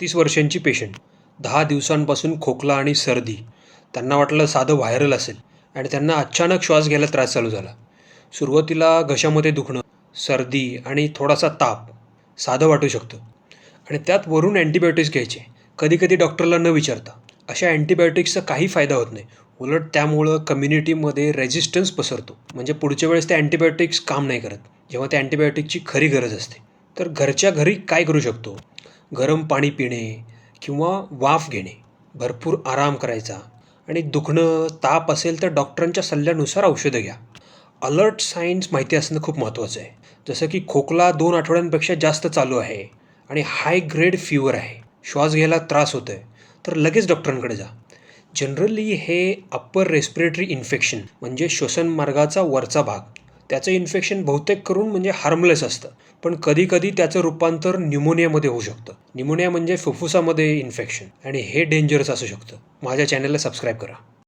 तीस वर्षांची पेशंट दहा दिवसांपासून खोकला आणि सर्दी. त्यांना वाटलं साधं व्हायरल असेल आणि त्यांना अचानक श्वास घ्यायला त्रास चालू झाला. सुरुवातीला घशामध्ये दुखणं सर्दी आणि थोडासा ताप साधं वाटू शकतं. आणि त्यात वरून अँटीबायोटिक्स घ्यायचे. कधीकधी डॉक्टरला न विचारता. अशा अँटीबायोटिक्सचा काही फायदा होत नाही. उलट त्यामुळं कम्युनिटीमध्ये रेझिस्टन्स पसरतो. म्हणजे पुढच्या वेळेस ते अँटीबायोटिक्स काम नाही करत. जेव्हा त्या अँटीबायोटिकची खरी गरज असते. तर घरच्या घरी काय करू शकतो? गरम पाणी पिणे किंवा वाफ घेणे भरपूर आराम करायचा आणि दुखणं ताप असेल तर डॉक्टरांच्या सल्ल्यानुसार औषधं घ्या. अलर्ट सायन्स माहिती असणं खूप महत्त्वाचं आहे. जसं की खोकला दोन आठवड्यांपेक्षा जास्त चालू आहे आणि हाय ग्रेड फिवर आहे. श्वास घ्यायला त्रास होतो आहे तर लगेच डॉक्टरांकडे जा. जनरली हे अप्पर रेस्पिरेटरी इन्फेक्शन म्हणजे श्वसन मार्गाचा वरचा भाग त्याचं इन्फेक्शन बहुतेक करून म्हणजे हार्मलेस असतं. पण कधीकधी त्याचं रूपांतर न्यूमोनियामध्ये होऊ शकतं. न्यूमोनिया म्हणजे फुफ्फुसामध्ये इन्फेक्शन आणि हे डेंजरस असू शकतं. माझ्या चॅनलला सबस्क्राईब करा.